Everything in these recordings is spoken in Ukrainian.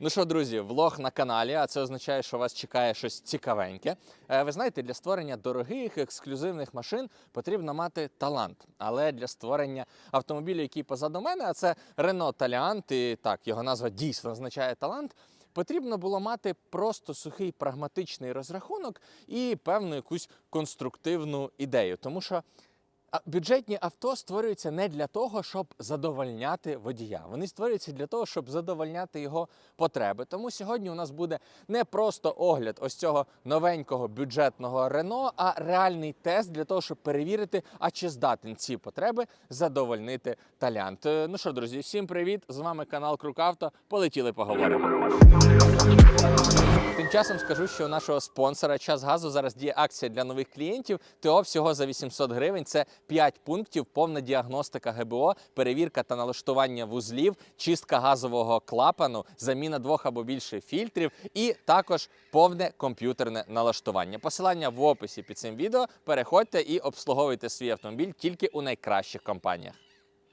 Ну що, друзі, влог на каналі, а це означає, що вас чекає щось цікавеньке. Е, Ви знаєте, для створення дорогих ексклюзивних машин потрібно мати талант. Але для створення автомобілю, який позаду мене, а це Renault Таліант, і так, його назва дійсно означає талант. Потрібно було мати просто сухий прагматичний розрахунок і певну якусь конструктивну ідею. Тому що бюджетні авто створюються не для того, щоб задовольняти водія. Вони створюються для того, щоб задовольняти його потреби. Тому сьогодні у нас буде не просто огляд ось цього новенького бюджетного Рено, а реальний тест для того, щоб перевірити, а чи здатен ці потреби задовольнити талянт. Е, Ну що, друзі, всім привіт! З вами канал Крукавто. Полетіли поговоримо. Тим часом скажу, що у нашого спонсора час газу зараз діє акція для нових клієнтів. ТО всього за 800 гривень. Це 5 пунктів, повна діагностика ГБО, перевірка та налаштування вузлів, чистка газового клапану, заміна двох або більше фільтрів, і також повне комп'ютерне налаштування. Посилання в описі під цим відео. Переходьте і обслуговуйте свій автомобіль тільки у найкращих компаніях.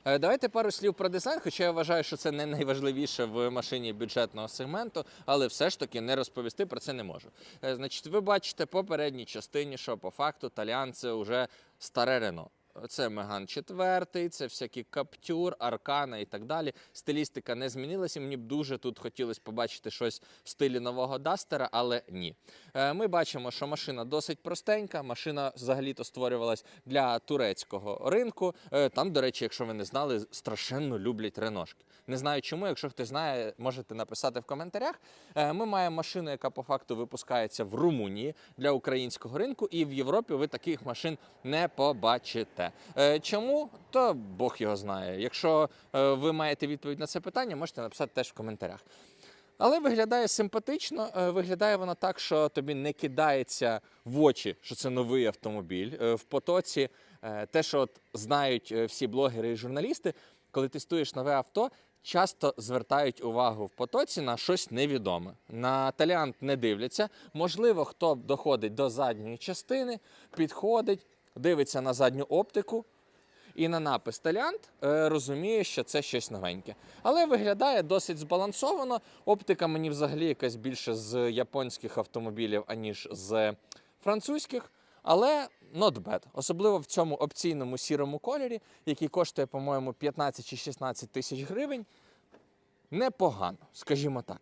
Е, Давайте пару слів про дизайн, хоча я вважаю, що це не найважливіше в машині бюджетного сегменту, але все ж таки не розповісти про це не можу. Е, Значить, ви бачите по передній частині, що по факту Таліан це вже старе Рено. Це Меган 4, це всякі Каптюр, Аркана і так далі. Стилістика не змінилася. Мені б дуже тут хотілося побачити щось в стилі нового Дастера, але ні. Е, Ми бачимо, що машина досить простенька. Машина взагалі-то створювалась для турецького ринку. Е, Там, до речі, якщо ви не знали, страшенно люблять реношки. Не знаю чому. Якщо хтось знає, можете написати в коментарях. Е, Ми маємо машину, яка по факту випускається в Румунії для українського ринку, і в Європі ви таких машин не побачите. Е, Чому? То Бог його знає. Якщо е, ви маєте відповідь на це питання, можете написати теж в коментарях. Але виглядає симпатично. е, Виглядає вона так, що тобі не кидається в очі, що це новий автомобіль. Е, В потоці те, що от знають всі блогери і журналісти, коли тестуєш нове авто, часто звертають увагу в потоці на щось невідоме. На таліант не дивляться. Можливо, хто доходить до задньої частини, підходить, дивиться на задню оптику. І на напис Таліант е, розуміє, що це щось новеньке. Але виглядає досить збалансовано. Оптика мені взагалі якась більше з японських автомобілів, аніж з французьких. Але not bad. Особливо в цьому опційному сірому кольорі, який коштує, по-моєму, 15 чи 16 тисяч гривень. Непогано, скажімо так.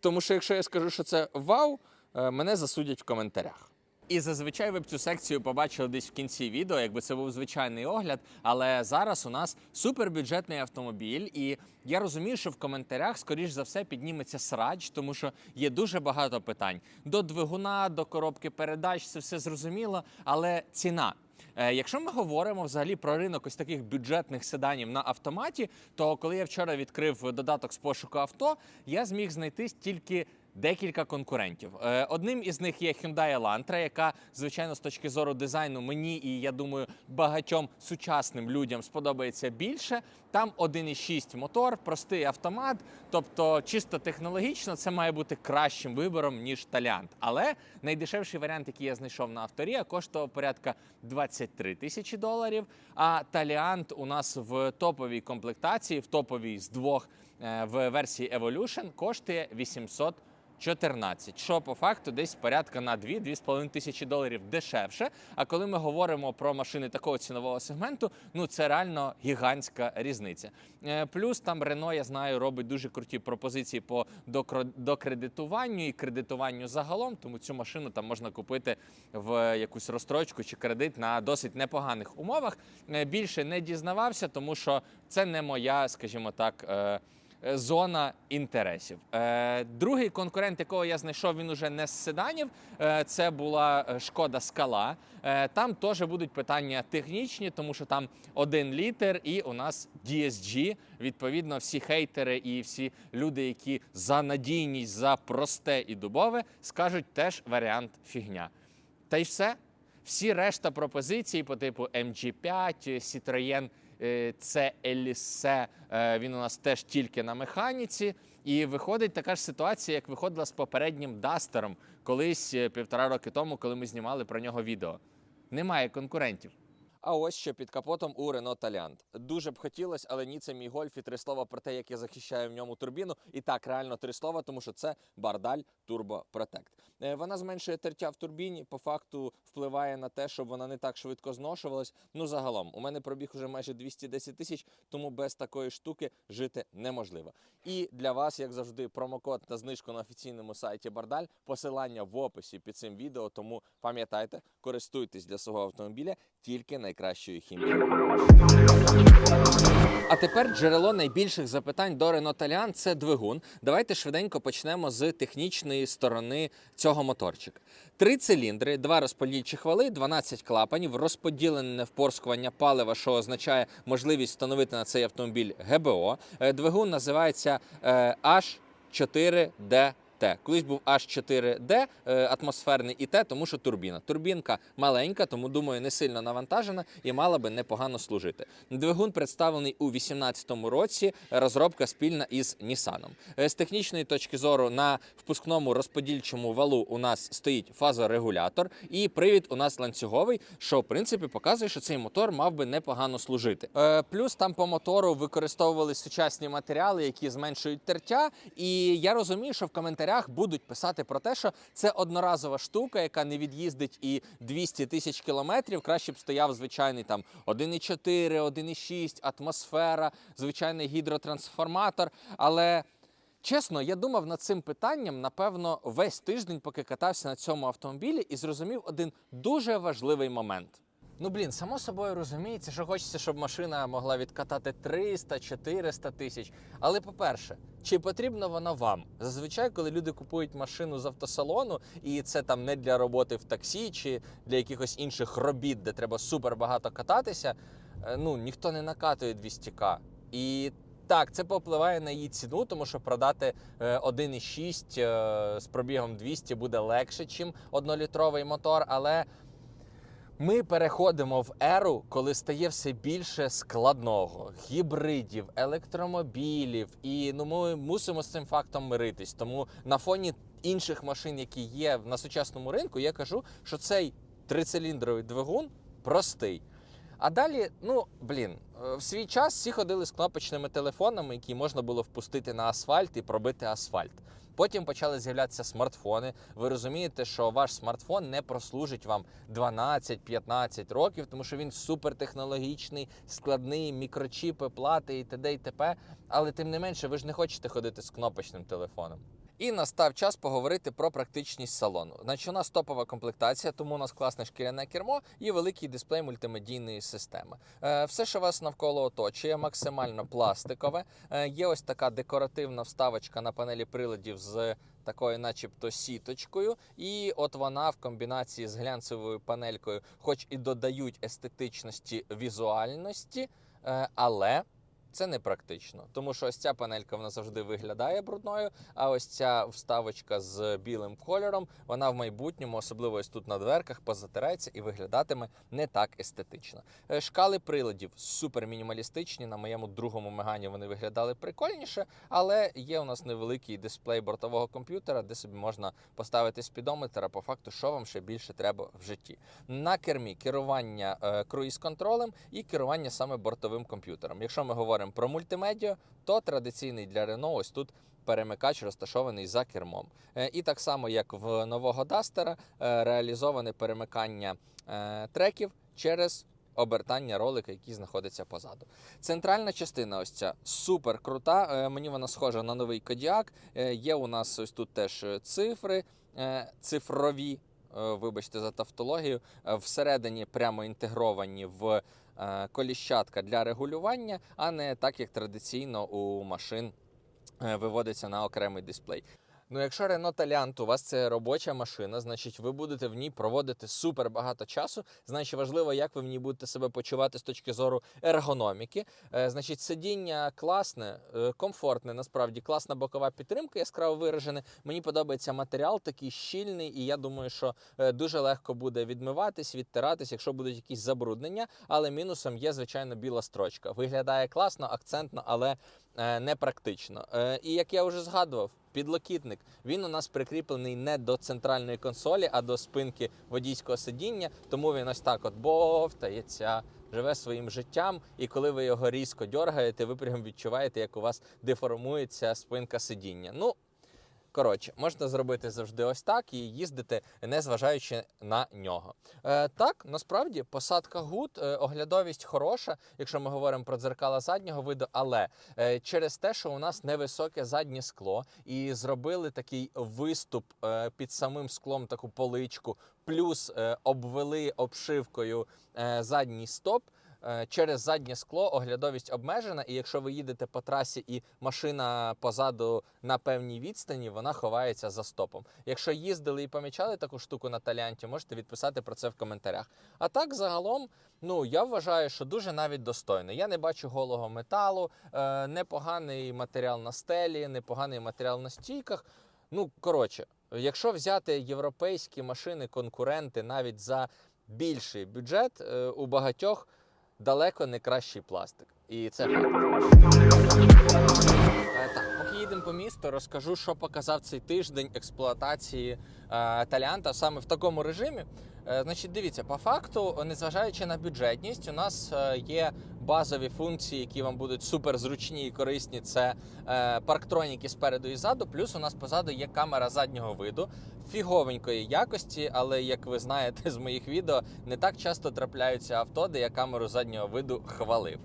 Тому що якщо я скажу, що це вау, е, мене засудять в коментарях. І зазвичай ви б цю секцію побачили десь в кінці відео, якби це був звичайний огляд. Але зараз у нас супербюджетний автомобіль, і я розумію, що в коментарях, скоріш за все, підніметься срач, тому що є дуже багато питань до двигуна, до коробки передач. Це все зрозуміло, але ціна. Е, Якщо ми говоримо взагалі про ринок ось таких бюджетних седанів на автоматі, то коли я вчора відкрив додаток з пошуку авто, я зміг знайти тільки декілька конкурентів. Е, Одним із них є Hyundai Elantra, яка, звичайно, з точки зору дизайну мені і я думаю, багатьом сучасним людям сподобається більше. Там 1,6 мотор, простий автомат. Тобто, чисто технологічно це має бути кращим вибором ніж Таліант. Але найдешевший варіант, який я знайшов на авторія, коштував порядка 23 тисячі доларів. А Таліант у нас в топовій комплектації, в топовій з двох е, в версії Evolution коштує 800 14, що по факту десь порядка на 2-2,5 тисячі доларів дешевше. А коли ми говоримо про машини такого цінового сегменту, ну це реально гігантська різниця. Е, Плюс там Рено, я знаю, робить дуже круті пропозиції по докредитуванню і кредитуванню загалом. Тому цю машину там можна купити в якусь розстрочку чи кредит на досить непоганих умовах. Е, Більше не дізнавався, тому що це не моя, скажімо так. Е, Зона інтересів. Е, другий конкурент, якого я знайшов, він уже не з седанів. Е, це була шкода скала. Там теж будуть питання технічні, тому що там один літр, і у нас DSG. Відповідно, всі хейтери і всі люди, які за надійність, за просте і дубове, скажуть теж варіант фігня. Та й все. Всі решта пропозицій по типу MG5, Citroën це Елісе, е, він у нас теж тільки на механіці. І виходить така ж ситуація, як виходила з попереднім Дастером колись е, півтора роки тому, коли ми знімали про нього відео. Немає конкурентів. А ось що під капотом у Renault Taliant. Дуже б хотілося, але ні, це мій гольф і три слова про те, як я захищаю в ньому турбіну. І так, реально три слова, тому що це Бардаль Turbo Protect. Е, Вона зменшує тертя в турбіні, по факту впливає на те, щоб вона не так швидко зношувалась. Ну, загалом, у мене пробіг уже майже 210 тисяч, тому без такої штуки жити неможливо. І для вас, як завжди, промокод на знижку на офіційному сайті Бардаль. Посилання в описі під цим відео. Тому пам'ятайте, користуйтесь для свого автомобіля тільки найкращою хімією. А тепер джерело найбільших запитань до Renault Taliant – це двигун. Давайте швиденько почнемо з технічної сторони цього моторчика. Три циліндри, два розподільчі вали, 12 клапанів, розподілене впорскування палива, що означає можливість встановити на цей автомобіль ГБО. Е, Двигун називається е, H4D. Т. Колись був H4D е, атмосферний і Т, тому що турбіна. Турбінка маленька, тому думаю, не сильно навантажена і мала би непогано служити. Двигун представлений у 2018 році. Розробка спільна із Nissan. Е, З технічної точки зору на впускному розподільчому валу у нас стоїть фазорегулятор, і привід у нас ланцюговий, що в принципі показує, що цей мотор мав би непогано служити. Е, Плюс там по мотору використовували сучасні матеріали, які зменшують тертя. І я розумію, що в коментарях будуть писати про те, що це одноразова штука, яка не від'їздить і 200 тисяч кілометрів. Краще б стояв звичайний там 1,4, 1,6, атмосфера, звичайний гідротрансформатор. Але Чесно, я думав над цим питанням, напевно, весь тиждень, поки катався на цьому автомобілі, і зрозумів один дуже важливий момент. Ну блін, само собою розуміється, що хочеться, щоб машина могла відкатати 300-400 тисяч. Але по-перше, чи потрібна вона вам? Зазвичай, коли люди купують машину з автосалону, і це там не для роботи в таксі чи для якихось інших робіт, де треба супер багато кататися, е, ну ніхто не накатує 200к. І так, це попливає на її ціну, тому що продати е, 1,6 е, з пробігом 200 буде легше, ніж однолітровий мотор. Але ми переходимо в еру, коли стає все більше складного, гібридів, електромобілів, і ну ми мусимо з цим фактом миритись. Тому на фоні інших машин, які є на сучасному ринку, я кажу, що цей трициліндровий двигун простий. А далі, ну блін, е, в свій час всі ходили з кнопочними телефонами, які можна було впустити на асфальт і пробити асфальт. Потім почали з'являтися смартфони. Ви розумієте, що ваш смартфон не прослужить вам 12-15 років, тому що він супертехнологічний, складний, мікрочіпи, плати і т.д. і т.п. Але тим не менше, ви ж не хочете ходити з кнопочним телефоном. І настав час поговорити про практичність салону. Значить, у нас топова комплектація, тому у нас класне шкіряне кермо і великий дисплей мультимедійної системи. Е, все, що вас навколо оточує, максимально пластикове. Е, є ось така декоративна вставочка на панелі приладів з такою, начебто, сіточкою. І от вона в комбінації з глянцевою панелькою, хоч і додають естетичності візуальності, е, але. Це не практично, тому що ось ця панелька вона завжди виглядає брудною. А ось ця вставочка з білим кольором, вона в майбутньому, особливо ось тут на дверках, позатирається і виглядатиме не так естетично. Е, Шкали приладів супер мінімалістичні. На моєму другому мегані вони виглядали прикольніше, але є у нас невеликий дисплей бортового комп'ютера, де собі можна поставити спідометр, а по факту, що вам ще більше треба в житті. На кермі керування е, круїз-контролем і керування саме бортовим комп'ютером. Якщо ми говоримо про мультимедіа, то традиційний для Renault ось тут. Перемикач розташований за кермом. Е, І так само, як в нового Дастера, е, реалізоване перемикання е, треків через обертання ролика, який знаходиться позаду. Центральна частина ось ця супер крута. Мені вона схожа на новий Кодіак. Є у нас ось тут теж цифри цифрові. Вибачте за тавтологію, всередині прямо інтегровані в коліщатка для регулювання, а не так, як традиційно у машин е, виводиться на окремий дисплей. Ну, якщо Renault Taliant у вас це робоча машина, значить ви будете в ній проводити супер багато часу. Значить, важливо, як ви в ній будете себе почувати з точки зору ергономіки. Е, значить, сидіння класне, е, комфортне, насправді класна бокова підтримка, яскраво виражена. Мені подобається матеріал такий щільний, і я думаю, що е, дуже легко буде відмиватись, відтиратись, якщо будуть якісь забруднення. Але мінусом є, звичайно, біла строчка. Виглядає класно, акцентно, але непрактично. І як я вже згадував. Підлокітник. Він у нас прикріплений не до центральної консолі, а до спинки водійського сидіння, тому він ось так от бовтається. Живе своїм життям, і коли ви його різко дергаєте, ви прям відчуваєте, як у вас деформується спинка сидіння. Ну, Коротше, можна зробити завжди ось так і їздити, не зважаючи на нього. Е, так, насправді посадка гуд, е, оглядовість хороша, якщо ми говоримо про дзеркала заднього виду, але е, через те, що у нас невисоке заднє скло, і зробили такий виступ е, під самим склом, таку поличку, плюс е, обвели обшивкою е, задній стоп. Е, Через заднє скло оглядовість обмежена, і якщо ви їдете по трасі і машина позаду на певній відстані, вона ховається за стопом. Якщо їздили і помічали таку штуку на талянті, можете відписати про це в коментарях. А так, загалом, ну я вважаю, що дуже навіть достойно. Я не бачу голого металу, е, непоганий матеріал на стелі, непоганий матеріал на стійках. Ну коротше, якщо взяти європейські машини, конкуренти навіть за більший бюджет, е, у багатьох далеко не кращий пластик. І це. Е, Так, поки їдемо по місту, розкажу, що показав цей тиждень експлуатації е, Таліанта саме в такому режимі. Е, Значить, дивіться, по факту, незважаючи на бюджетність, у нас е, є базові функції, які вам будуть супер зручні і корисні. Це е, парктроніки спереду і ззаду. Плюс у нас позаду є камера заднього виду фіговенької якості, але як ви знаєте з моїх відео, не так часто трапляються авто, де я камеру заднього виду хвалив.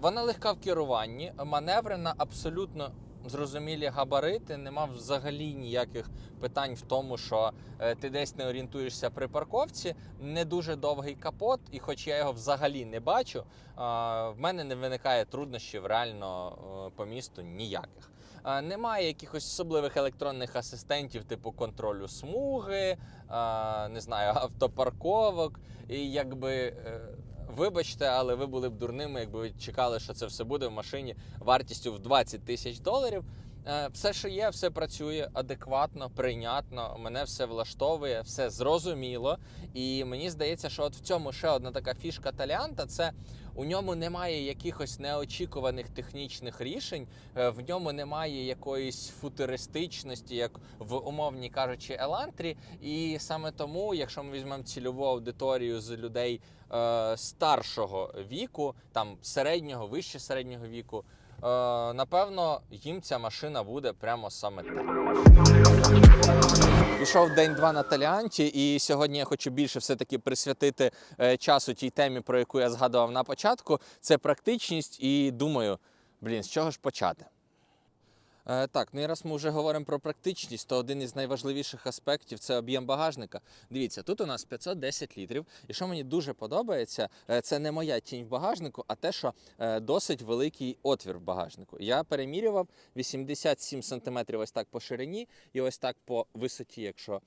Вона легка в керуванні, маневрена, абсолютно зрозумілі габарити. Нема взагалі ніяких питань в тому, що е, ти десь не орієнтуєшся при парковці. Не дуже довгий капот, і хоч я його взагалі не бачу, в мене не виникає труднощів реально е, по місту ніяких. Немає якихось особливих електронних асистентів, типу контролю смуги, не знаю, автопарковок. І якби е, вибачте, але ви були б дурними, якби ви чекали, що це все буде в машині вартістю в 20 тисяч доларів. Е, Все, що є, все працює адекватно, прийнятно. Мене все влаштовує, все зрозуміло. І мені здається, що от в цьому ще одна така фішка Таліанта це у ньому немає якихось неочікуваних технічних рішень, е, в ньому немає якоїсь футуристичності, як в умовні кажучи, Елантрі. І саме тому, якщо ми візьмемо цільову аудиторію з людей е, старшого віку, там середнього, вище середнього віку. Е, напевно, їм ця машина буде прямо саме так. Пішов день-два на Таліанті, і сьогодні я хочу більше все-таки присвятити е, часу тій темі, про яку я згадував на початку. Це практичність, і думаю, блін, з чого ж почати? Е, Так, ну і раз ми вже говоримо про практичність, то один із найважливіших аспектів це об'єм багажника. Дивіться, тут у нас 510 літрів. І що мені дуже подобається, е, це не моя тінь в багажнику, а те, що е, досить великий отвір в багажнику. Я перемірював 87 см ось так по ширині, і ось так по висоті, якщо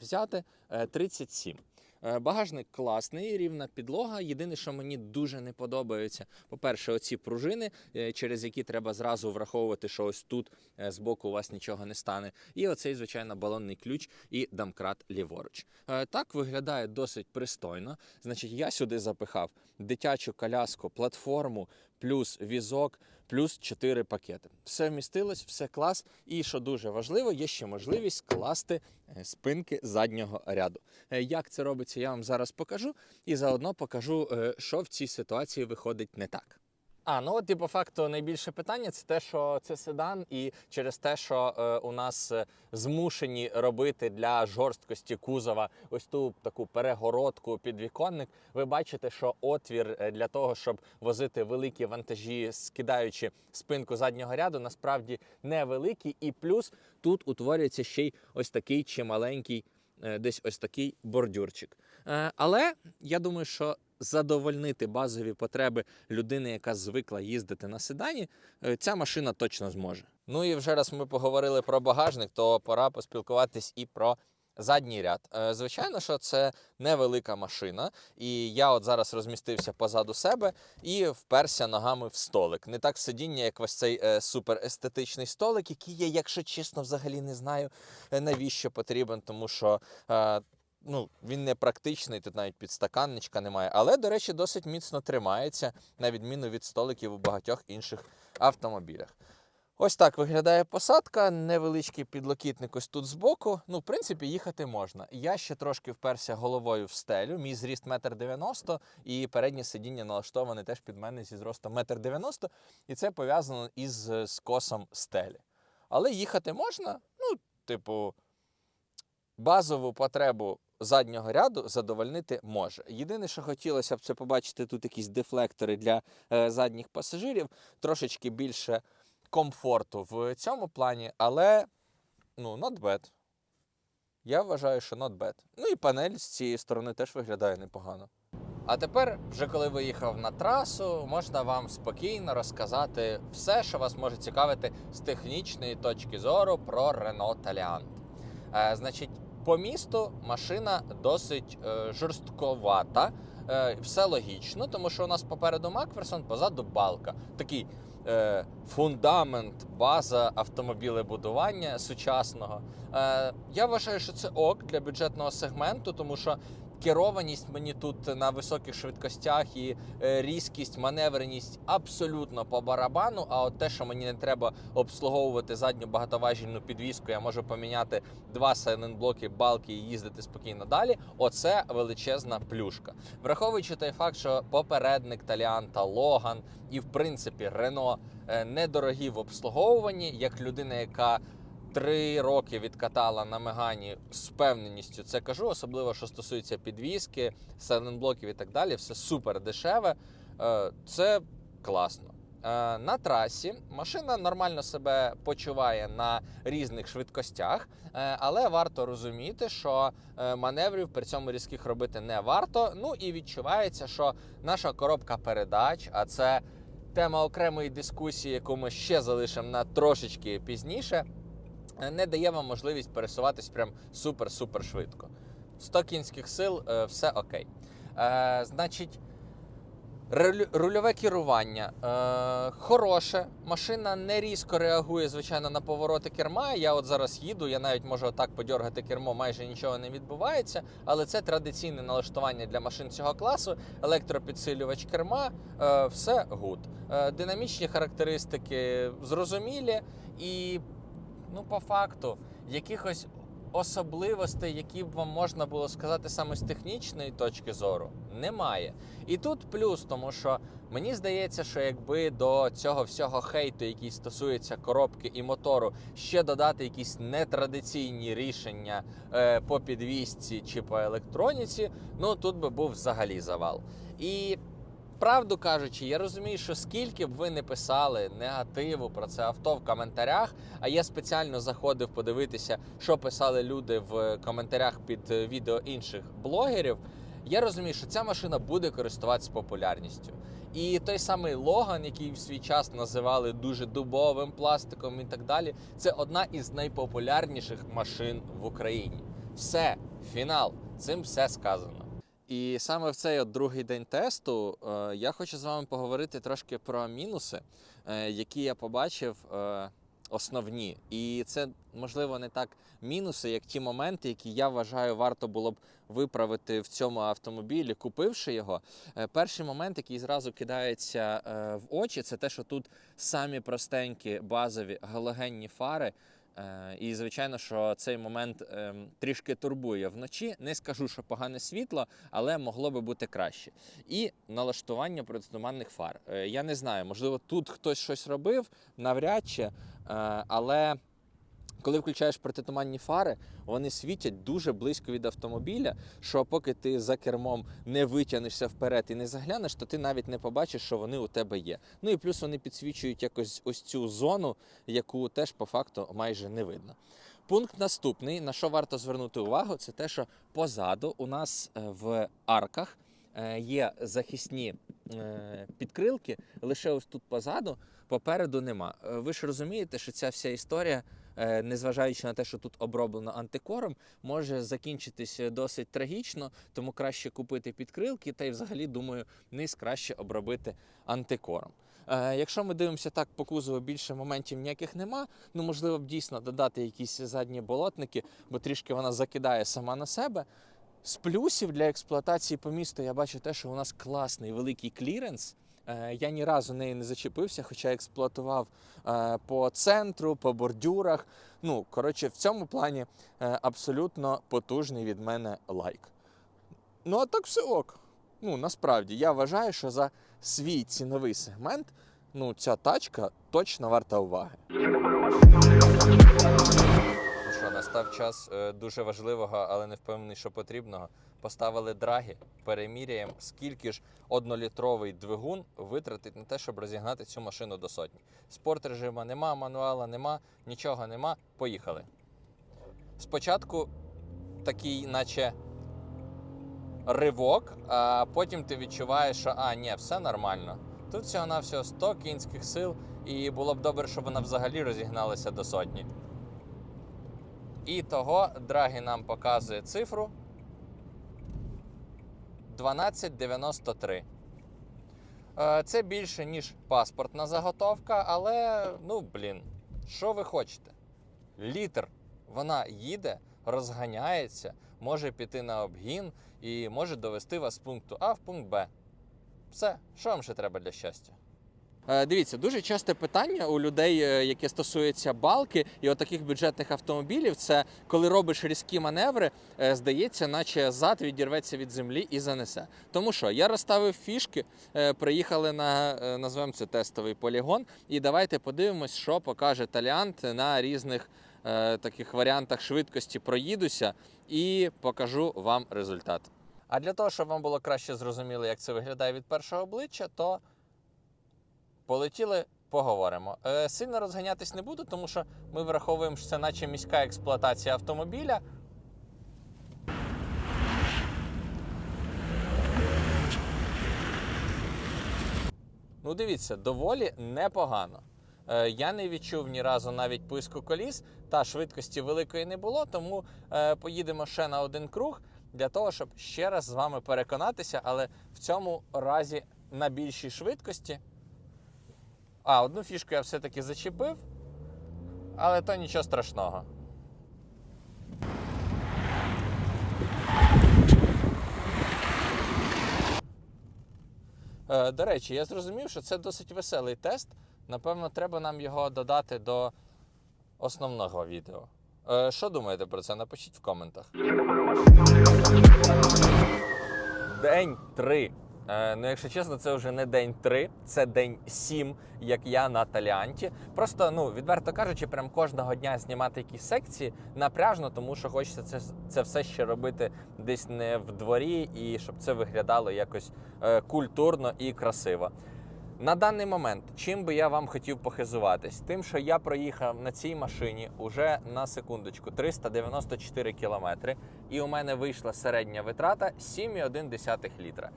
взяти, е, 37. Е, Багажник класний, рівна підлога. Єдине, що мені дуже не подобається, по-перше, оці пружини, е, через які треба зразу враховувати, що ось тут з боку у вас нічого не стане. І оцей, звичайно, балонний ключ і домкрат ліворуч. Е, Так виглядає досить пристойно. Значить, я сюди запихав дитячу коляску, платформу, плюс візок, плюс 4 пакети. Все вмістилось, все клас. І що дуже важливо, є ще можливість класти е, спинки заднього ряду. Е, Як це робиться, я вам зараз покажу, і заодно покажу, е, що в цій ситуації виходить не так. А, ну от і по факту найбільше питання це те, що це седан, і через те, що е, у нас е, змушені робити для жорсткості кузова ось ту таку перегородку підвіконник. Ви бачите, що отвір е, для того, щоб возити великі вантажі, скидаючи спинку заднього ряду, насправді невеликий. І плюс тут утворюється ще й ось такий чималенький, е, десь ось такий бордюрчик. Але я думаю, що задовольнити базові потреби людини, яка звикла їздити на седані, е, ця машина точно зможе. Ну і вже раз ми поговорили про багажник, то пора поспілкуватись і про. Задній ряд. Е, Звичайно, що це невелика машина, і я от зараз розмістився позаду себе і вперся ногами в столик. Не так сидіння, як ось цей е, суперестетичний столик, який я, якщо чесно, взагалі не знаю, навіщо потрібен, тому що ну, він не практичний, тут навіть підстаканничка немає. Але, до речі, досить міцно тримається, на відміну від столиків у багатьох інших автомобілях. Ось так виглядає посадка, невеличкий підлокітник ось тут збоку. Ну, в принципі, їхати можна. Я ще трошки вперся головою в стелю. Мій зріст метр дев'яносто, і переднє сидіння налаштоване теж під мене зі зростом метр дев'яносто, і це пов'язано із е, скосом стелі. Але їхати можна, ну, типу, базову потребу заднього ряду задовольнити може. Єдине, що хотілося б це побачити тут якісь дефлектори для е, задніх пасажирів, трошечки більше комфорту в цьому плані, але ну, not bad. Я вважаю, що not bad. Ну і панель з цієї сторони теж виглядає непогано. А тепер, вже коли виїхав на трасу, можна вам спокійно розказати все, що вас може цікавити з технічної точки зору про Renault Taliant. Е, значить, по місту машина досить е, жорстковата. Е, все логічно, тому що у нас попереду Макферсон, позаду балка. Такий е, фундамент, база автомобілебудування сучасного. Е, я вважаю, що це ок для бюджетного сегменту, тому що керованість мені тут на високих швидкостях і е, різкість, маневреність абсолютно по барабану. А от те, що мені не треба обслуговувати задню багатоважільну підвіску, я можу поміняти два сайлентблоки, балки і їздити спокійно далі. Оце величезна плюшка. Враховуючи той факт, що попередник Таліанта, Логан і в принципі Рено е, недорогі в обслуговуванні, як людина, яка три роки відкатала на Мегані з впевненістю це кажу, особливо що стосується підвіски, сайлентблоків і так далі. Все супер дешеве. Е, Це класно. Е, На трасі машина нормально себе почуває на різних швидкостях, е, але варто розуміти, що маневрів при цьому різких робити не варто. Ну і відчувається, що наша коробка передач, а це тема окремої дискусії, яку ми ще залишимо на трошечки пізніше не дає вам можливість пересуватись прям супер-супер швидко. 100 кінських сил, е, все окей. Е, значить, рульове керування е, хороше. Машина не різко реагує, звичайно, на повороти керма. Я от зараз їду, я навіть можу отак подьоргати кермо, майже нічого не відбувається. Але це традиційне налаштування для машин цього класу. Електропідсилювач керма, е, все гуд. Е, динамічні характеристики зрозумілі і ну, по факту, якихось особливостей, які б вам можна було сказати саме з технічної точки зору, немає. І тут плюс, тому що мені здається, що якби до цього всього хейту, який стосується коробки і мотору, ще додати якісь нетрадиційні рішення е, по підвісці чи по електроніці, ну тут би був взагалі завал. І Правду кажучи, я розумію, що скільки б ви не писали негативу про це авто в коментарях, а я спеціально заходив подивитися, що писали люди в коментарях під е, відео інших блогерів. Я розумію, що ця машина буде користуватися популярністю. І той самий Логан, який в свій час називали дуже дубовим пластиком і так далі, це одна із найпопулярніших машин в Україні. Все, фінал, цим все сказано. І саме в цей от другий день тесту е, я хочу з вами поговорити трошки про мінуси, е, які я побачив. Е, Основні, і це можливо не так мінуси, як ті моменти, які я вважаю, варто було б виправити в цьому автомобілі, купивши його. Перший момент, який зразу кидається в очі, це те, що тут самі простенькі базові галогенні фари. Е, І звичайно, що цей момент ем, трішки турбує вночі. Не скажу, що погане світло, але могло би бути краще. І налаштування протитуманних фар. Е, Я не знаю, можливо, тут хтось щось робив, навряд чи, е, але. Коли включаєш протитуманні фари, вони світять дуже близько від автомобіля, що поки ти за кермом не витягнешся вперед і не заглянеш, то ти навіть не побачиш, що вони у тебе є. Ну і плюс вони підсвічують якось ось цю зону, яку теж по факту майже не видно. Пункт наступний, на що варто звернути увагу, це те, що позаду у нас е, в арках е, є захисні е, підкрилки, лише ось тут позаду, попереду нема. Ви ж розумієте, що ця вся історія незважаючи на те, що тут оброблено антикором, може закінчитися досить трагічно, тому краще купити підкрилки, та й взагалі думаю, низ краще обробити антикором. Е, Якщо ми дивимося так по кузову, більше моментів ніяких нема. Ну можливо б дійсно додати якісь задні болотники, бо трішки вона закидає сама на себе. З плюсів для експлуатації по місту я бачу те, що у нас класний великий кліренс. Е, Я ні разу нею не зачепився, хоча експлуатував е, по центру, по бордюрах. Ну, коротше, в цьому плані е, абсолютно потужний від мене лайк. Ну, а так все ок. Ну, насправді, я вважаю, що за свій ціновий сегмент ну, ця тачка точно варта уваги. Що, настав час е, дуже важливого, але не впевнений, що потрібного. Поставили драги, переміряємо, скільки ж однолітровий двигун витратить на те, щоб розігнати цю машину до сотні. Спорт режиму нема, мануала нема, нічого нема. Поїхали. Спочатку такий, наче ривок, а потім ти відчуваєш, що а, ні, все нормально. Тут всього на всього 100 кінських сил, і було б добре, щоб вона взагалі розігналася до сотні. І того Драгі нам показує цифру 1293. Е, Це більше, ніж паспортна заготовка, але ну блін, що ви хочете? Літр вона їде, розганяється, може піти на обгін і може довести вас з пункту А в пункт Б. Все, що вам ще треба для щастя? Е, Дивіться, дуже часте питання у людей, е, яке стосується балки і отаких бюджетних автомобілів, це коли робиш різкі маневри, е, здається, наче зад відірветься від землі і занесе. Тому що я розставив фішки, приїхали на називаємо це тестовий полігон, і давайте подивимось, що покаже таліант на різних таких варіантах швидкості проїдуся і покажу вам результат. А для того, щоб вам було краще зрозуміло, як це виглядає від першого обличчя, то полетіли, поговоримо. Е, сильно розганятись не буду, тому що ми враховуємо, що це наче міська експлуатація автомобіля. Ну, дивіться, доволі непогано. Е, Я не відчув ні разу навіть писку коліс, та швидкості великої не було, тому е, поїдемо ще на один круг для того, щоб ще раз з вами переконатися, але в цьому разі на більшій швидкості. А, одну фішку я все-таки зачепив, але то нічого страшного. Е, До речі, я зрозумів, що це досить веселий тест. Напевно, треба нам його додати до основного відео. Е, Що думаєте про це? Напишіть в коментах. День 3. Е, ну, якщо чесно, це вже не день 3, це день 7, як я на Таліанті. Просто, ну, відверто кажучи, прям кожного дня знімати якісь секції напряжно, тому що хочеться це, це все ще робити десь не в дворі і щоб це виглядало якось е, культурно і красиво. На даний момент, чим би я вам хотів похизуватись? Тим, що я проїхав на цій машині уже на секундочку 394 кілометри, і у мене вийшла середня витрата 7,1 літра.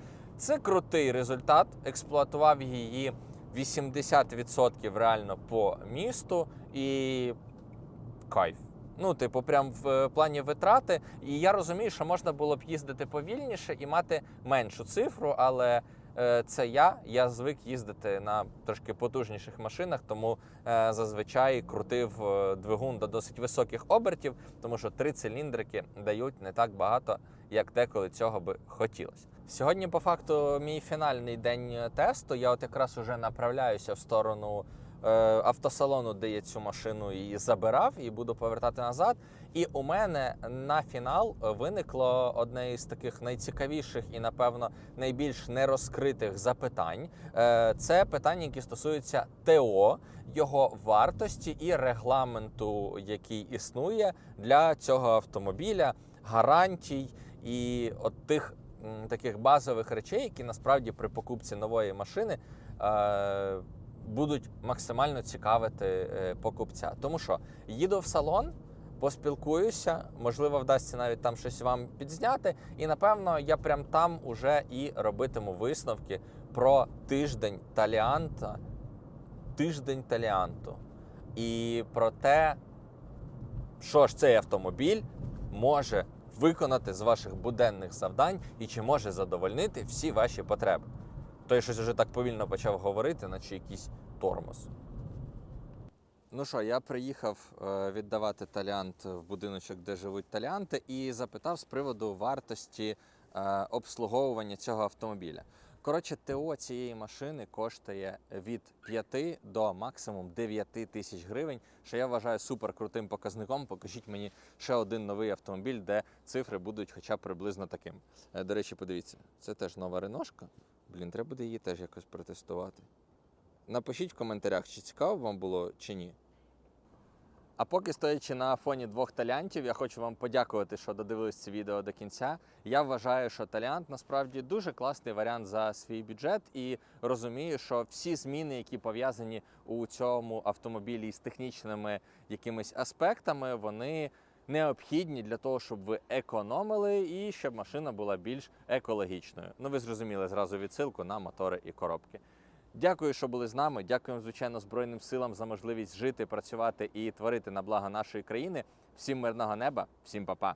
Це крутий результат. Експлуатував її 80% реально по місту і кайф. Ну, типу, прям в е, плані витрати. І я розумію, що можна було б їздити повільніше і мати меншу цифру, але е, це я. Я звик їздити на трошки потужніших машинах, тому е, зазвичай крутив е, двигун до досить високих обертів, тому що три циліндрики дають не так багато, як деколи цього би хотілося. Сьогодні, по факту, мій фінальний день тесту. Я от якраз уже направляюся в сторону е, автосалону, де я цю машину і забирав, і буду повертати назад. І у мене на фінал виникло одне із таких найцікавіших і, напевно, найбільш нерозкритих запитань. Е, Це питання, які стосуються ТО, його вартості і регламенту, який існує для цього автомобіля, гарантій і от тих таких базових речей, які насправді при покупці нової машини. Е, Будуть максимально цікавити е, покупця. Тому що їду в салон, поспілкуюся, можливо, вдасться навіть там щось вам підзняти. І напевно я прям там уже і робитиму висновки про тиждень таліанта, тиждень таліанту. І про те, що ж цей автомобіль може виконати з ваших буденних завдань і чи може задовольнити всі ваші потреби. Той щось вже так повільно почав говорити, наче якийсь тормоз. Ну що, я приїхав е, віддавати таліант в будиночок, де живуть таліанти, і запитав з приводу вартості е, обслуговування цього автомобіля. Коротше, ТО цієї машини коштує від 5 до максимум 9 тисяч гривень, що я вважаю супер крутим показником. Покажіть мені ще один новий автомобіль, де цифри будуть хоча б приблизно таким. Е, До речі, подивіться, це теж нова реношка. Блін, треба буде її теж якось протестувати. Напишіть в коментарях, чи цікаво вам було, чи ні. А поки стоячи на фоні двох талянтів, я хочу вам подякувати, що додивились це відео до кінця. Я вважаю, що талянт насправді дуже класний варіант за свій бюджет, і розумію, що всі зміни, які пов'язані у цьому автомобілі з технічними якимись аспектами, вони необхідні для того, щоб ви економили і щоб машина була більш екологічною. Ну, ви зрозуміли зразу відсилку на мотори і коробки. Дякую, що були з нами. Дякуємо, звичайно, Збройним силам за можливість жити, працювати і творити на благо нашої країни. Всім мирного неба, всім па-па.